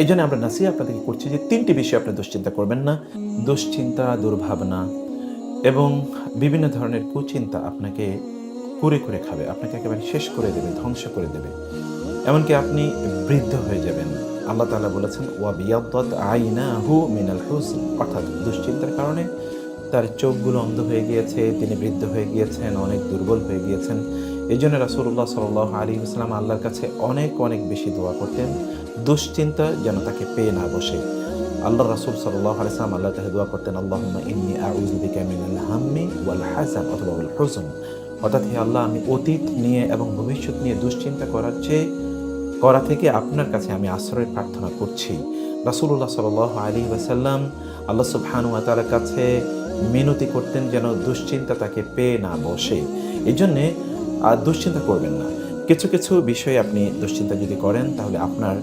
এই জন্য আমরা নাসিয়া আপনাদেরকে করছি যে তিনটি বিষয় আপনি দুশ্চিন্তা করবেন না, দুশ্চিন্তা, দুর্ভাবনা এবং বিভিন্ন ধরনের কুচিন্তা আপনাকে কুরে করে খাবে, আপনাকে একেবারে শেষ করে দেবে, ধ্বংস করে দেবে। এমনকি আপনি বৃদ্ধ হয়ে যাবেন। আল্লাহ তাআলা বলেছেন, ওয়া বিয়াদ্দাত আইনাহু মিনাল হুসন অর্থাৎ দুশ্চিন্তার কারণে তার চোখগুলো অন্ধ হয়ে গিয়েছে, তিনি বৃদ্ধ হয়ে গিয়েছেন, অনেক দুর্বল হয়ে গিয়েছেন। এই জন্য রাসুল্লাহ সাল আলী ইসলাম আল্লাহর কাছে অনেক অনেক বেশি দোয়া করতেন। দুশ্চিন্তা যেন তাকে পেয়ে না বসে। আল্লাহ রাসুল সাল্লাহ আলিয়াম আল্লাহ তাহে দোয়া করতেন আল্লাহ হাম্মি ওয়াল হাসান অথবা অর্থাৎ হে আল্লাহ, আমি অতীত নিয়ে এবং ভবিষ্যৎ নিয়ে দুশ্চিন্তা করার চেয়ে, করা থেকে আপনার কাছে আমি আশ্রয় প্রার্থনা করছি। রাসুল্লাহ সাল আলী ওয়াসাল্লাম আল্লাহ সুবহানু তার কাছে মিনতি করতেন যেন দুশ্চিন্তা তাকে পেয়ে না বসে। এই জন্যে আর দুশ্চিন্তা করবেন না। কিছু কিছু বিষয়ে আপনি দুশ্চিন্তা যদি করেন, তাহলে আপনার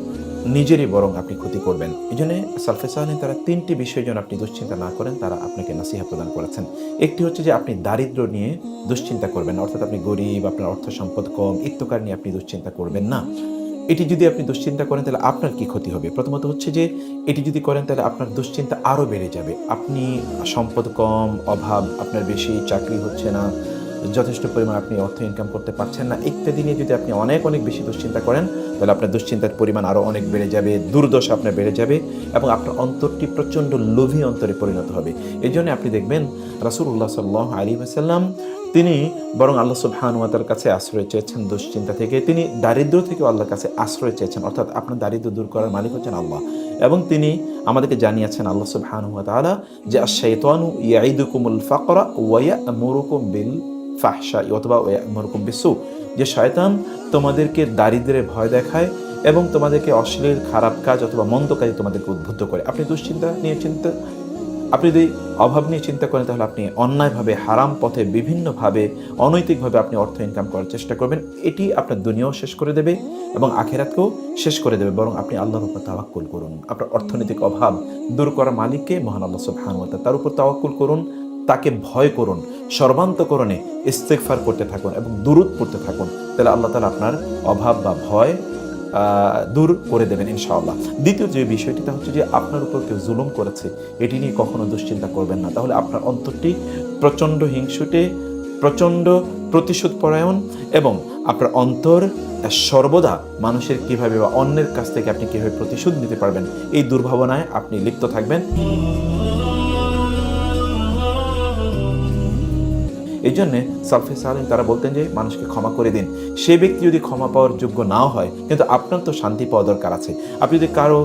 নিজেরই বরং আপনি ক্ষতি করবেন। এই জন্য সালফেসাহানি তারা তিনটি বিষয়ের জন্য আপনি দুশ্চিন্তা না করেন, তারা আপনাকে নাসিহা প্রদান করেছেন। একটি হচ্ছে যে আপনি দারিদ্র নিয়ে দুশ্চিন্তা করবেন, অর্থাৎ আপনি গরিব, আপনার অর্থ সম্পদ কম, ইত্যকার নিয়ে আপনি দুশ্চিন্তা করবেন না। এটি যদি আপনি দুশ্চিন্তা করেন, তাহলে আপনার কি ক্ষতি হবে? প্রথমত হচ্ছে যে এটি যদি করেন, তাহলে আপনার দুশ্চিন্তা আরও বেড়ে যাবে। আপনি সম্পদ কম, অভাব, আপনার বেশি, চাকরি হচ্ছে না যথেষ্ট পরিমাণ আপনি অর্থ ইনকাম করতে পারছেন না। ইত্যাদি নিয়ে যদি আপনি অনেক অনেক বেশি দুশ্চিন্তা করেন, তাহলে আপনার দুশ্চিন্তার পরিমাণ আরও অনেক বেড়ে যাবে, দুর্দশা আপনার বেড়ে যাবে এবং আপনার অন্তরটি প্রচণ্ড লোভী অন্তরে পরিণত হবে। এই জন্য আপনি দেখবেন রাসুল্লাহ সাল্লাহ আলী আসাল্লাম তিনি বরং আল্লাহ সুবহানুয়াতার কাছে আশ্রয় চেয়েছেন দুশ্চিন্তা থেকে। তিনি দারিদ্র থেকেও আল্লাহর কাছে আশ্রয় চেয়েছেন, অর্থাৎ আপনার দারিদ্র দূর করার মালিক হচ্ছেন আল্লাহ। এবং তিনি আমাদেরকে জানিয়েছেন আল্লাহ সুবহানুয়া তাআলা যে আশাইতানু ইয়াইদুকুমুল ফাকরা ওয়া মুরুকুম বিল ফাহশা অথবা মরকুম বিসু, যে শয়তান তোমাদেরকে দারিদ্রের ভয় দেখায় এবং তোমাদেরকে অশ্লীল, খারাপ কাজ অথবা মন্দ কাজে তোমাদেরকে উদ্বুদ্ধ করে। আপনি দুশ্চিন্তা নিয়ে চিন্তা, আপনি যদি অভাব নিয়ে চিন্তা করেন, তাহলে আপনি অন্যায়ভাবে, হারাম পথে বিভিন্নভাবে, অনৈতিকভাবে আপনি অর্থ ইনকাম করার চেষ্টা করবেন। এটি আপনার দুনিয়াও শেষ করে দেবে এবং আখেরাতকেও শেষ করে দেবে, বরং আপনি আল্লাহর উপর তাওয়াক্কুল করুন। আপনার অর্থনৈতিক অভাব দূর করা মালিককে মহান আল্লাহ তাআলা তার উপর তাওয়াক্কুল করুন। তাকে ভয় করুন, সর্বান্তকরণে ইস্তেকফার করতে থাকুন এবং দূরত পড়তে থাকুন। তাহলে আল্লাহ তালা আপনার অভাব বা ভয় দূর করে দেবেন ইনশাআল্লাহ। দ্বিতীয় যে বিষয়টি, তা হচ্ছে যে আপনার উপর কেউ জুলুম করেছে, এটি নিয়ে কখনো দুশ্চিন্তা করবেন না। তাহলে আপনার অন্তরটি প্রচণ্ড হিংসুটে, প্রচণ্ড প্রতিশোধ পরায়ণ এবং আপনার অন্তর সর্বদা মানুষের কীভাবে বা অন্যের কাছ থেকে আপনি কীভাবে প্রতিশোধ নিতে পারবেন, এই দুর্ভাবনায় আপনি লিপ্ত থাকবেন। এই জন্যে সালফে সালিম তারা বলতেন যে, মানুষকে ক্ষমা করে দিন। সে ব্যক্তি যদি ক্ষমা পাওয়ার যোগ্য নাও হয়, কিন্তু আপনার তো শান্তি পাওয়া দরকার আছে। আপনি যদি কারও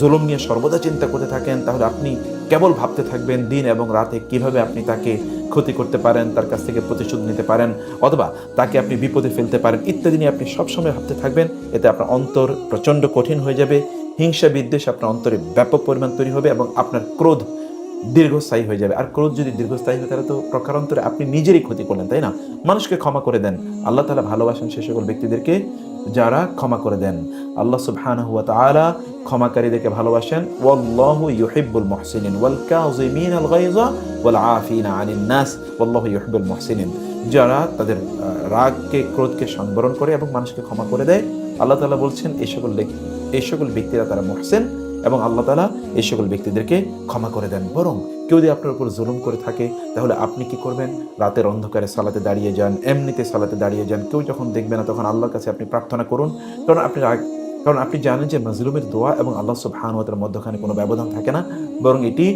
জুলুম নিয়ে সর্বদা চিন্তা করতে থাকেন, তাহলে আপনি কেবল ভাবতে থাকবেন দিন এবং রাতে কীভাবে আপনি তাকে ক্ষতি করতে পারেন, তার কাছ থেকে প্রতিশোধ নিতে পারেন, অথবা তাকে আপনি বিপদে ফেলতে পারেন, ইত্যাদি নিয়ে আপনি সবসময় ভাবতে থাকবেন। এতে আপনার অন্তর প্রচণ্ড কঠিন হয়ে যাবে। হিংসা বিদ্বেষ আপনার অন্তরে ব্যাপক পরিমাণ তৈরি হবে এবং আপনার ক্রোধ দীর্ঘস্থায়ী হয়ে যাবে। আর ক্রোধ যদি দীর্ঘস্থায়ী হয়, তাহলে তো প্রকারান্তরে আপনি নিজেরই ক্ষতি করলেন, তাই না? মানুষকে ক্ষমা করে দেন। আল্লাহ তালা ভালোবাসেন সে সকল ব্যক্তিদেরকে যারা ক্ষমা করে দেন। আল্লাহ সুবহানাহু ওয়া তাআলা ক্ষমাকারীদেরকে ভালোবাসেন। ওয়াল্লাহু ইউহিব্বুল মুহসিনিন ওয়াল কাযিমিন আল গায়যা ওয়াল আফিনা আনিন নাস। ওয়াল্লাহু ইউহিব্বুল মুহসিনিন। যারা তাদের রাগকে, ক্রোধকে সংবরণ করে এবং মানুষকে ক্ষমা করে দেয়, আল্লাহ তালা বলছেন এই সকল এই সকল ব্যক্তিরা তারা মুহসিন। এবং আল্লাহ তালা এই সকল ব্যক্তিদেরকে ক্ষমা করে দেন। বরং কেউ যদি আপনার উপর জুলুম করে থাকে, তাহলে আপনি কি করবেন? রাতের অন্ধকারে সালাতে দাঁড়িয়ে যান, এমনিতে সালাতে দাঁড়িয়ে যান। কেউ যখন দেখবে না, তখন আল্লাহর কাছে আপনি প্রার্থনা করুন। কারণ আপনি কারণ আপনি জানেন যে মজলুমের দোয়া এবং আল্লাহ সুবহানুয়াতের মধ্যখানে কোনো ব্যবধান থাকে না, বরং এটি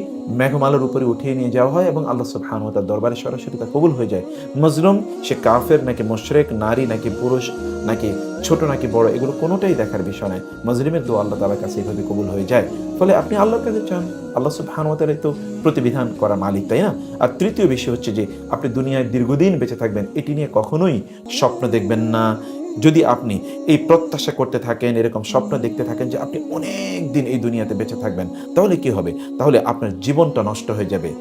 মেঘমালার উপরে উঠিয়ে নিয়ে যাওয়া হয় এবং আল্লাহ সুবহানুয়াতার দরবারে সরাসরি তা কবুল হয়ে যায়। মজলুম সে কাফের নাকি মোশরেক, নারী নাকি পুরুষ, নাকি ছোট নাকি বড়, এগুলো কোনোটাই দেখার বিষয় নয়। মজলিমের দোয়া আল্লাহ তালার কাছে এইভাবে কবুল হয়ে যায়। ফলে আপনি আল্লাহর কাছে চান, আল্লাহ সুবহানুয়াতার তো প্রতিবিধান করা মালিক, তাই না? আর তৃতীয় বিষয় হচ্ছে যে, আপনি দুনিয়ায় দীর্ঘদিন বেঁচে থাকবেন, এটি নিয়ে কখনোই স্বপ্ন দেখবেন না। যদি আপনি এই প্রত্যাশা করতে থাকেন, এরকম স্বপ্ন দেখতে থাকেন যে আপনি অনেক দিন এই দুনিয়াতে বেঁচে থাকবেন, তাহলে কি হবে? তাহলে আপনার জীবনটা নষ্ট হয়ে যাবে।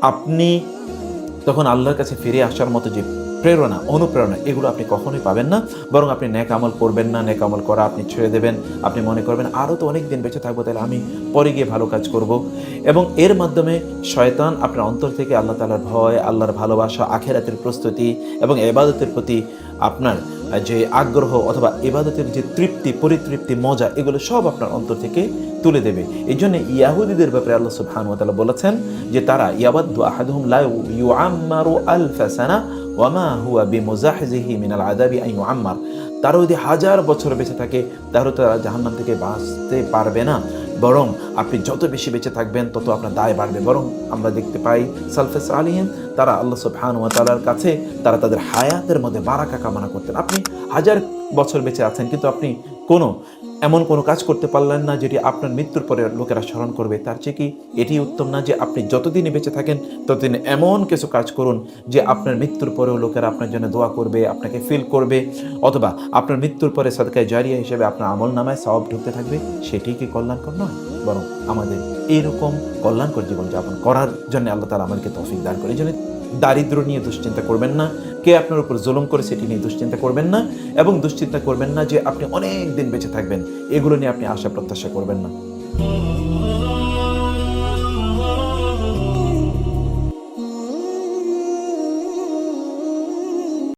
আপনি তখন আল্লাহর কাছে ফিরে আসার মতো যে প্রেরণা, অনুপ্রেরণা, এগুলো আপনি কখনোই পাবেন না। বরং আপনি ন্যাক আমল করবেন না ন্যাক আমল করা আপনি ছেড়ে দেবেন। আপনি মনে করবেন আরও তো অনেক দিন বেঁচে থাকব, তাহলে আমি পরে গিয়ে ভালো কাজ করব। এবং এর মাধ্যমে শয়তান আপনার অন্তর থেকে আল্লাহ তালার ভয়, আল্লাহর ভালোবাসা, আখেরাতের প্রস্তুতি এবং এবাদতের প্রতি আপনার যে আগ্রহ অথবা ইবাদতের যে তৃপ্তি, পরিতৃপ্তি, মজা, এগুলো সব আপনার অন্তর থেকে তুলে দেবে। এই জন্য ইয়াহুদিদের ব্যাপারে আল্লাহ সুবহানাহু ওয়া বলেছেন যে তারা, ইয়াবাদ্দু আহাদুহুম লা ইউআম্মারু আলফা সানা ওয়ামা হুয়া বিমুজাহজিহি মিনাল আযাবি আন ইউআম্মার। তারা যদি হাজার বছর বেঁচে থাকে, তাহলে তারা জাহান্নাম থেকে বাঁচতে পারবে না। বরং আপনি যত বেশি বেঁচে থাকবেন, তত আপনার দায় বাড়বে। বরং আমরা দেখতে পাই সালফেস আলিহিন, তারা আল্লাহ সুবহান ওয়া তাআলার কাছে তারা তাদের হায়াতের মধ্যে বারাকা কামনা করতেন। আপনি হাজার বছর বেঁচে আছেন, কিন্তু আপনি কোনো, এমন কোনো কাজ করতে পারলেন না যেটি আপনার মৃত্যুর পরে লোকেরা স্মরণ করবে। তার চেয়ে কি এটি উত্তম না যে আপনি যতদিনই বেঁচে থাকেন, ততদিন এমন কিছু কাজ করুন যে আপনার মৃত্যুর পরেও লোকেরা আপনার জন্য দোয়া করবে, আপনাকে ফিল করবে, অথবা আপনার মৃত্যুর পরে সদকায় জারিয়া হিসেবে আপনার আমল নামায় সওয়াব ঢুকতে থাকবে। সেটি কি কল্যাণকর নয়, বরং আমাদের এইরকম কল্যাণকর জীবনযাপন করার জন্য আল্লাহ তালা আমাদেরকে তৌফিক দান করে। জন্য দারিদ্র নিয়ে দুশ্চিন্তা করবেন না কে আপনার উপর জুলুম করে সেটি নিয়ে দুশ্চিন্তা করবেন না এবং দুশ্চিন্তা করবেন না যে আপনি অনেক দিন বেঁচে থাকবেন। এগুলো নিয়ে আপনি আশা প্রত্যাশা করবেন না।